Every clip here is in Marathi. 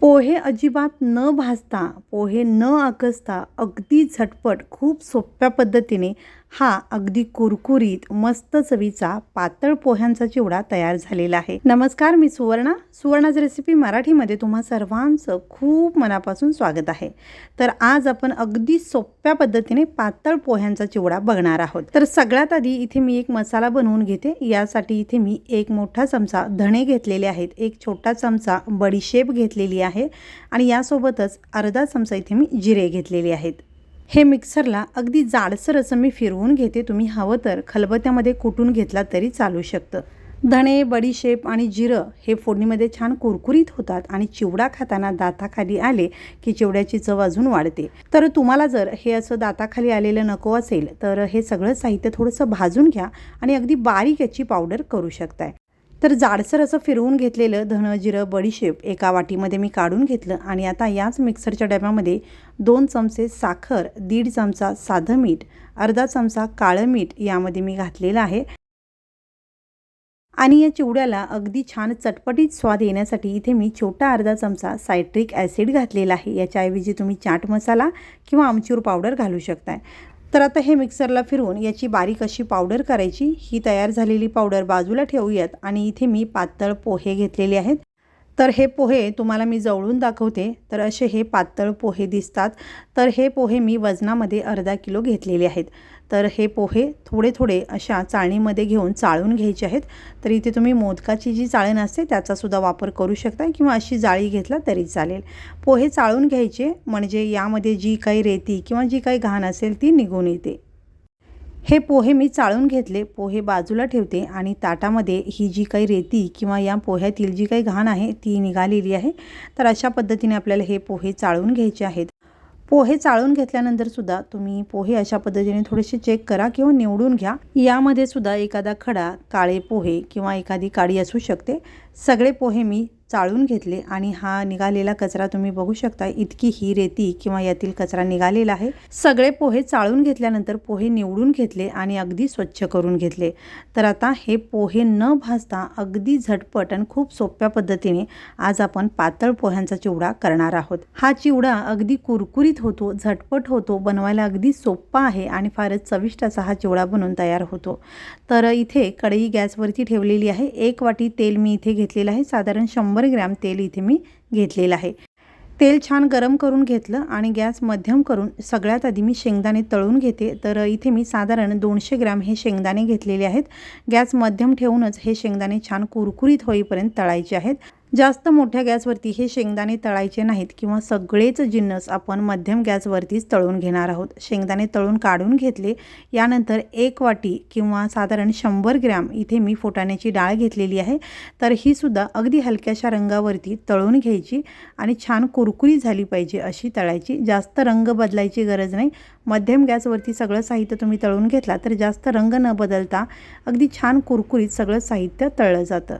पोहे अजिबात न भाजता पोहे न आकसता अगदी झटपट खूप सोप्या पद्धतीने हा अगदी कुरकुरीत मस्त चवीचा पातळ पोह्यांचा चिवडा तयार झालेला आहे. नमस्कार मी सुवर्णा. सुवर्णाच रेसिपी मराठीमध्ये तुम्हा सर्वांचं खूप मनापासून स्वागत आहे. तर आज आपण अगदी सोप्या पद्धतीने पातळ पोह्यांचा चिवडा बघणार आहोत. तर सगळ्यात आधी इथे मी एक मसाला बनवून घेते. यासाठी इथे मी एक मोठा चमचा धणे घेतलेले आहेत. एक छोटा चमचा बडीशेप घेतलेली आहे. आणि यासोबतच अर्धा चमचा इथे मी जिरे घेतलेले आहेत. हे मिक्सरला अगदी जाडसर असं मी फिरवून घेते. तुम्ही हवं तर खलबत्यामध्ये कुटून घेतला तरी चालू शकतं. धणे बडीशेप आणि जिरं हे फोडणीमध्ये छान कुरकुरीत होतात आणि चिवडा खाताना दाताखाली आले की चिवड्याची चव अजून वाढते. तर तुम्हाला जर हे असं दाताखाली आलेलं नको असेल तर हे सगळं साहित्य थोडंसं भाजून घ्या आणि अगदी बारीक याची पावडर करू शकताय. तर जाडसर असं फिरवून घेतलेलं धनं जिरं बडीशेप एका वाटीमध्ये मी काढून घेतलं आणि आता याच मिक्सरच्या डब्यामध्ये दोन चमचे साखर दीड चमचा साधं मीठ अर्धा चमचा काळं मीठ यामध्ये मी घातलेलं आहे. आणि या चिवड्याला अगदी छान चटपटीत स्वाद येण्यासाठी इथे मी छोटा अर्धा चमचा सायट्रिक ॲसिड घातलेला आहे. याच्याऐवजी तुम्ही चाट मसाला किंवा आमचूर पावडर घालू शकताय. तर आता हे मिक्सरला फिरवून याची बारीक अशी पावडर करायची. ही तयार झालेली पावडर बाजूला ठेवूयात आणि इथे मी पातळ पोहे घेतलेले आहेत. तर हे पोहे तुम्हाला मी जवळून दाखवते. तर असे हे पातळ पोहे दिसतात. तर हे पोहे मी वजनामध्ये अर्धा किलो घेतलेले आहेत. तर हे पोहे थोडे थोडे अशा चाळणीमध्ये घेऊन चाळून घ्यायचे आहेत. तर इथे तुम्ही मोदकाची जी चाळण असते त्याचासुद्धा वापर करू शकता किंवा अशी जाळी घेतला तरी चालेल. पोहे चाळून घ्यायचे म्हणजे यामध्ये जी काही रेती किंवा जी काही घाण असेल ती निघून येते. हे पोहे मी चाळून घेतले पोहे बाजूला ठेवते आणि ताटामध्ये ही जी काही रेती किंवा या पोह्यातील जी काही घाण आहे ती निघालेली आहे. तर अशा पद्धतीने आपल्याला हे पोहे चाळून घ्यायचे आहेत. पोहे चाळून घेतल्यानंतर सुद्धा तुम्ही पोहे अशा पद्धतीने थोडेसे चेक करा किंवा निवडून घ्या. यामध्ये सुद्धा एखादा खडा काळे पोहे किंवा एखादी काळी असू शकते. सगळे पोहे मी चाळून घेतले आणि हा निघालेला कचरा तुम्ही बघू शकता इतकी ही रेती किंवा यातील कचरा निघालेला आहे. सगळे पोहे चाळून घेतल्यानंतर पोहे निवडून घेतले आणि अगदी स्वच्छ करून घेतले. तर आता हे पोहे न भाजता अगदी झटपट आणि खूप सोप्या पद्धतीने आज आपण पातळ पोह्यांचा चिवडा करणार आहोत. हा चिवडा अगदी कुरकुरीत होतो झटपट होतो बनवायला अगदी सोप्पा आहे आणि फारच चविष्ट असा हा चिवडा बनवून तयार होतो. तर इथे कढई गॅसवरती ठेवलेली आहे. एक वाटी तेल मी इथे घेतलेलं आहे. साधारण शंभर शंभर ग्रॅम तेल इथे मी घेतलेलं आहे. तेल छान गरम करून घेतलं आणि गॅस मध्यम करून सगळ्यात आधी मी शेंगदाणे तळून घेते. तर इथे मी साधारण दोनशे ग्रॅम हे शेंगदाणे घेतलेले आहेत. गॅस मध्यम ठेवूनच हे शेंगदाणे छान कुरकुरीत होईपर्यंत तळायचे आहेत. जास्त मोठ्या गॅसवरती हे शेंगदाणे तळायचे नाहीत किंवा सगळेच जिन्नस आपण मध्यम गॅसवरतीच तळून घेणार आहोत. शेंगदाणे तळून काढून घेतले. यानंतर एक वाटी किंवा साधारण शंभर ग्रॅम इथे मी फुटाण्याची डाळ घेतलेली आहे. तर ही सुद्धा अगदी हलक्याशा रंगावरती तळून घ्यायची आणि छान कुरकुरी झाली पाहिजे अशी तळायची. जास्त रंग बदलायची गरज नाही. मध्यम गॅसवरती सगळं साहित्य तुम्ही तळून घेतला तर जास्त रंग न बदलता अगदी छान कुरकुरीत सगळं साहित्य तळलं जातं.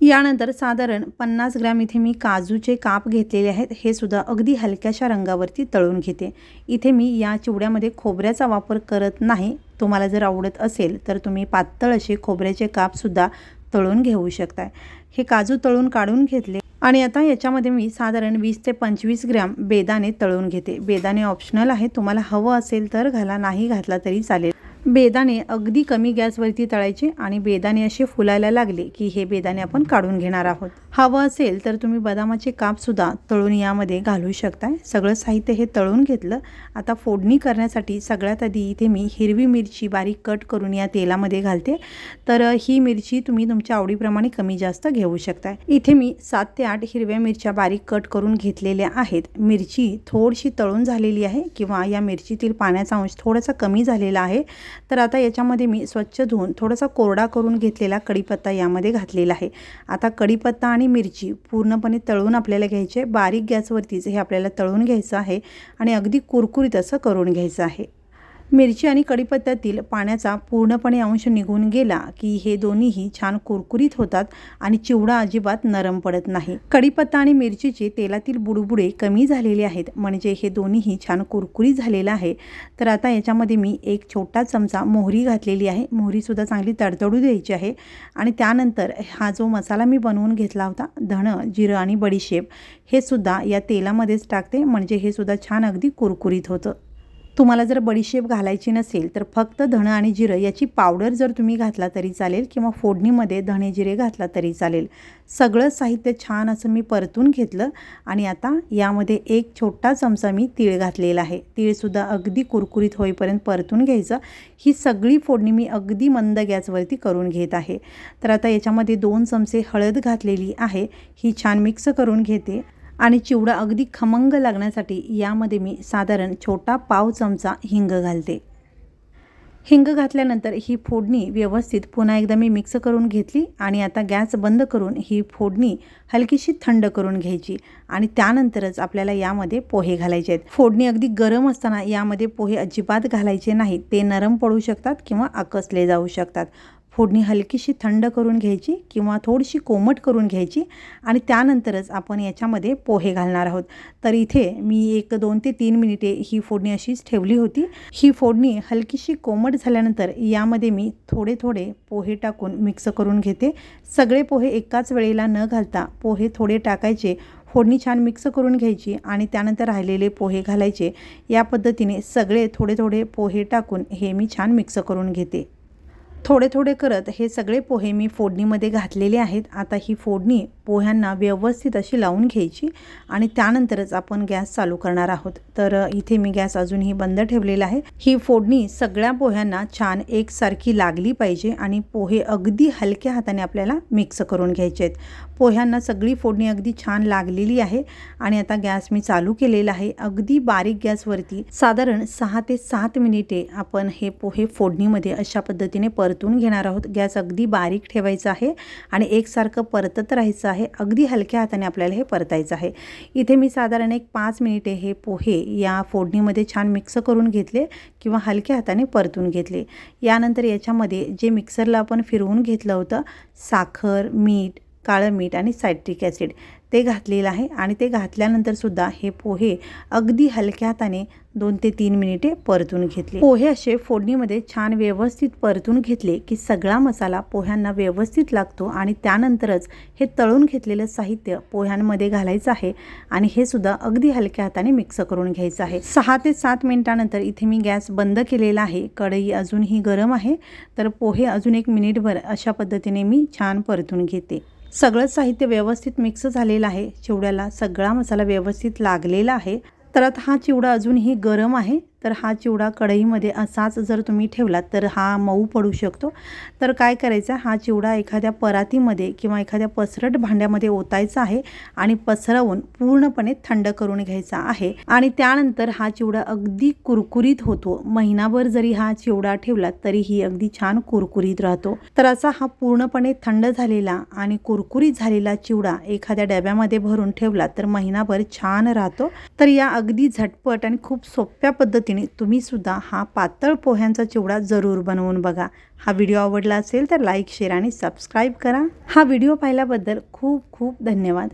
यानंतर साधारण पन्नास ग्रॅम इथे मी काजूचे काप घेतलेले आहेत. हे सुद्धा अगदी हलक्याशा रंगावरती तळून घेते. इथे मी या चिवड्यामध्ये खोबऱ्याचा वापर करत नाही. तुम्हाला जर आवडत असेल तर तुम्ही पातळ असे खोबऱ्याचे कापसुद्धा तळून घेऊ शकताय. हे काजू तळून काढून घेतले आणि आता याच्यामध्ये मी साधारण वीस ते पंचवीस ग्रॅम बेदाने तळून घेते. बेदाने ऑप्शनल आहे. तुम्हाला हवं असेल तर घाला नाही घातला तरी चालेल. बेदाणे अगदी कमी गॅसवरती तळायचे आणि बेदाणे असे फुलायला लागले की हे बेदाणे आपण काढून घेणार आहोत. हवं असेल तर तुम्ही बदामाचे कापसुद्धा तळून यामध्ये घालू शकताय. सगळं साहित्य हे तळून घेतलं. आता फोडणी करण्यासाठी सगळ्यात आधी इथे मी हिरवी मिरची बारीक कट करून या तेलामध्ये घालते. तर ही मिरची तुम्ही तुमच्या आवडीप्रमाणे कमी जास्त घेऊ शकताय. इथे मी सात ते आठ हिरव्या मिरच्या बारीक कट करून घेतलेल्या आहेत. मिरची थोडीशी तळून झालेली आहे किंवा या मिरचीतील पाण्याचा अंश थोडासा कमी झालेला आहे. तर आता याच्यामध्ये मी स्वच्छ धुवून थोडासा कोरडा करून घेतलेला कढीपत्ता यामध्ये घातलेला आहे. आता कढीपत्ता आणि मिरची पूर्णपणे तळून आपल्याला घ्यायचे बारीक गॅसवरतीच हे आपल्याला तळून घ्यायचं आहे आणि अगदी कुरकुरीत असं करून घ्यायचं आहे. मिरची आणि कढीपत्त्यातील पाण्याचा पूर्णपणे अंश निघून गेला की हे दोन्हीही छान कुरकुरीत होतात आणि चिवडा अजिबात नरम पडत नाही. कढीपत्ता आणि मिरचीचे तेलातील बुडबुडे कमी झालेले आहेत. म्हणजे हे दोन्हीही छान कुरकुरीत झालेलं आहे. तर आता याच्यामध्ये मी एक छोटा चमचा मोहरी घातलेली आहे. मोहरीसुद्धा चांगली तडतडू द्यायची आहे. आणि त्यानंतर हा जो मसाला मी बनवून घेतला होता धणं जिरं आणि बडीशेप हे सुद्धा या तेलामध्येच टाकते. म्हणजे हे सुद्धा छान अगदी कुरकुरीत होतं. तुम्हाला जर बडीशेप घालायची नसेल तर फक्त धणं आणि जिरं याची पावडर जर तुम्ही घातला तरी चालेल किंवा फोडणीमध्ये धणे जिरे घातला तरी चालेल. सगळं साहित्य छान असं मी परतून घेतलं आणि आता यामध्ये एक छोटा चमचा मी तीळ घातलेला आहे. तीळसुद्धा अगदी कुरकुरीत होईपर्यंत परतून घ्यायचं. ही सगळी फोडणी मी अगदी मंद गॅसवरती करून घेत आहे. तर आता याच्यामध्ये दोन चमचे हळद घातलेली आहे. ही छान मिक्स करून घेते. आणि चिवडा अगदी खमंग लागण्यासाठी यामध्ये मी साधारण छोटा पाव चमचा हिंग घालते. हिंग घातल्यानंतर ही फोडणी व्यवस्थित पुन्हा एकदा मी मिक्स करून घेतली आणि आता गॅस बंद करून ही फोडणी हलकीशी थंड करून घ्यायची आणि त्यानंतरच आपल्याला यामध्ये पोहे घालायचे आहेत. फोडणी अगदी गरम असताना यामध्ये पोहे अजिबात घालायचे नाहीत. ते नरम पडू शकतात किंवा आकसले जाऊ शकतात. फोडणी हलकीशी थंड करून घ्यायची किंवा थोडीशी कोमट करून घ्यायची आणि त्यानंतरच आपण याच्यामध्ये पोहे घालणार आहोत. तर इथे मी एक दोन ते तीन मिनिटे ही फोडणी अशीच ठेवली होती. ही फोडणी हलकीशी कोमट झाल्यानंतर यामध्ये मी थोडे थोडे पोहे टाकून मिक्स करून घेते. सगळे पोहे एकाच वेळेला न घालता पोहे थोडे टाकायचे फोडणी छान मिक्स करून घ्यायची आणि त्यानंतर राहिलेले पोहे घालायचे. या पद्धतीने सगळे थोडे थोडे पोहे टाकून हे मी छान मिक्स करून घेते. थोडे थोडे करत हे सगळे पोहे मी फोडणीमध्ये घातलेले आहेत. आता ही फोडणी पोह्यांना व्यवस्थित अशी लावून घ्यायची आणि त्यानंतरच आपण गॅस चालू करणार आहोत. तर इथे मी गॅस अजूनही बंद ठेवलेला आहे. ही फोडणी सगळ्या पोह्यांना छान एकसारखी लागली पाहिजे आणि पोहे अगदी हलक्या हाताने आपल्याला मिक्स करून घ्यायचे आहेत. पोह्यांना सगळी फोडणी अगदी छान लागलेली आहे आणि आता गॅस मी चालू केलेला आहे. अगदी बारीक गॅसवरती साधारण सहा ते सात मिनिटे आपण हे पोहे फोडणीमध्ये अशा पद्धतीने परतून घेणार आहोत. गॅस अगदी बारीक ठेवायचा आहे आणि एकसारखं परतत राहायचं आहे. अगदी हलक्या हाताने आपल्याला हे परतायचं आहे. इथे मी साधारण एक पाच मिनिटे हे पोहे या फोडणीमध्ये छान मिक्स करून घेतले किंवा हलक्या हाताने परतून घेतले. यानंतर याच्यामध्ये जे मिक्सरला आपण फिरवून घेतलं होतं साखर मीठ काळं मीठ आणि सायट्रिक ॲसिड ते घातलेलं आहे आणि ते घातल्यानंतरसुद्धा हे पोहे अगदी हलक्या हाताने दोन ते तीन मिनिटे परतून घेतले. पोहे असे फोडणीमध्ये छान व्यवस्थित परतून घेतले की सगळा मसाला पोह्यांना व्यवस्थित लागतो आणि त्यानंतरच हे तळून घेतलेलं साहित्य पोह्यांमध्ये घालायचं आहे आणि हे सुद्धा अगदी हलक्या हाताने मिक्स करून घ्यायचं आहे. सहा ते सात मिनिटानंतर इथे मी गॅस बंद केलेला आहे. कढई अजूनही गरम आहे. तर पोहे अजून एक मिनिटभर अशा पद्धतीने मी छान परतून घेते. सगळंच साहित्य व्यवस्थित मिक्स झालेलं आहे. चिवड्याला सगळा मसाला व्यवस्थित लागलेला आहे. तर आता हा चिवडा अजूनही गरम आहे. तर हा चिवडा कढईमध्ये असाच जर तुम्ही ठेवलात तर हा मऊ पडू शकतो. तर काय करायचं हा चिवडा एखाद्या परातीमध्ये किंवा एखाद्या पसरट भांड्यामध्ये ओतायचा आहे आणि पसरवून पूर्णपणे थंड करून घ्यायचा आहे. आणि त्यानंतर हा चिवडा अगदी कुरकुरीत होतो. महिनाभर जरी हा चिवडा ठेवला तरीही अगदी छान कुरकुरीत राहतो. तर असा हा पूर्णपणे थंड झालेला आणि कुरकुरीत झालेला चिवडा एखाद्या डब्यामध्ये भरून ठेवला तर महिनाभर छान राहतो. तर या अगदी झटपट आणि खूप सोप्या पद्धती पद्धतीने तुम्हीसुद्धा हा पातळ पोह्यांचा चिवडा जरूर बनवून बघा. हा व्हिडिओ आवडला असेल तर लाईक शेअर आणि सबस्क्राईब करा. हा व्हिडिओ पाहिल्याबद्दल खूप खूप धन्यवाद.